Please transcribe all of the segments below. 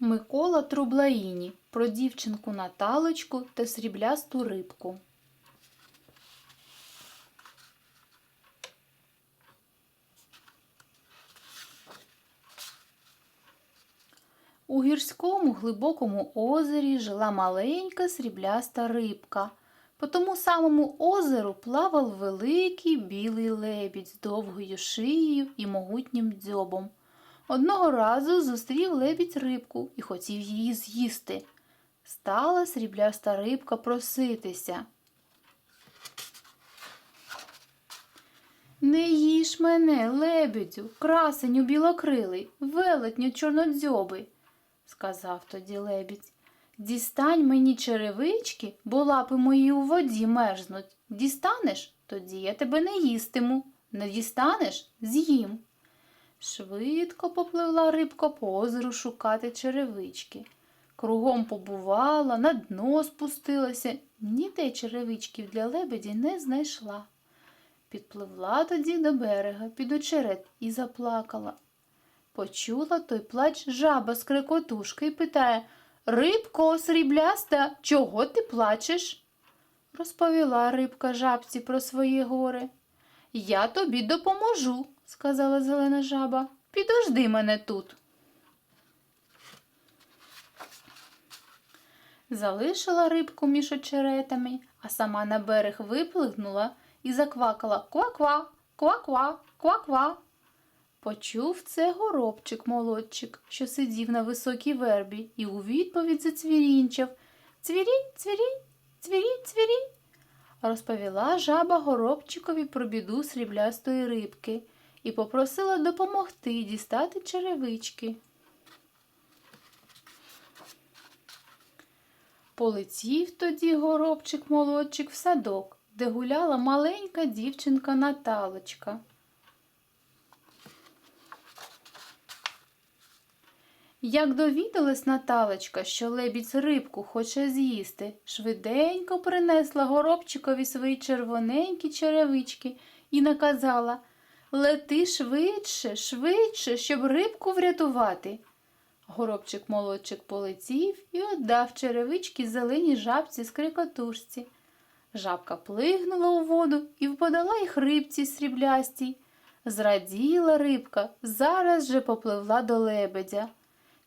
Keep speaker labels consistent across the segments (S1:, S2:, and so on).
S1: Микола Трублаїні про дівчинку Наталочку та сріблясту рибку. У гірському глибокому озері жила маленька срібляста рибка. По тому самому озеру плавав великий білий лебідь з довгою шиєю і могутнім дзьобом. Одного разу зустрів лебідь рибку і хотів її з'їсти. Стала срібляста рибка проситися. Не їж мене, лебедю, красеню білокрилий, велетню чорнодзьобий, сказав тоді лебідь. Дістань мені черевички, бо лапи мої у воді мерзнуть. Дістанеш, тоді я тебе не їстиму. Не дістанеш з'їм. Швидко попливла рибка по озеру шукати черевички. Кругом побувала, на дно спустилася, ніде черевичків для лебеді не знайшла. Підпливла тоді до берега під очерет і заплакала. Почула той плач жаба з крикотушки і питає Рибко, срібляста, чого ти плачеш? Розповіла рибка жабці про своє горе. Я тобі допоможу, сказала зелена жаба. Підожди мене тут. Залишила рибку між очеретами, а сама на берег виплигнула і заквакала ква-ква, ква-ква, ква-ква. Почув це горобчик молодчик, що сидів на високій вербі, і у відповідь зацвірінчав Цвірінь, цвірінь, цвірінь, цвірінь. Розповіла жаба горобчикові про біду сріблястої рибки і попросила допомогти дістати черевички. Полетів тоді горобчик молодчик в садок, де гуляла маленька дівчинка Наталочка. Як довідалась Наталочка, що лебідь рибку хоче з'їсти, швиденько принесла горобчикові свої червоненькі черевички і наказала Лети швидше, швидше, щоб рибку врятувати. Горобчик молодчик полетів і віддав черевички зеленій жабці з крикотушці. Жабка плигнула у воду і вподала їх рибці сріблястій. Зраділа рибка, зараз же попливла до лебедя.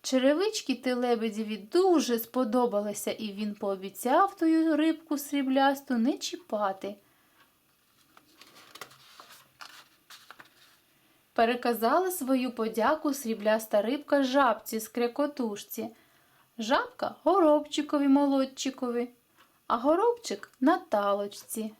S1: Черевички ти лебедєві дуже сподобалися, і він пообіцяв тую рибку сріблясту не чіпати. Переказала свою подяку срібляста рибка жабці з крякотушці. Жабка горобчикові молодчикові, а горобчик Наталочці.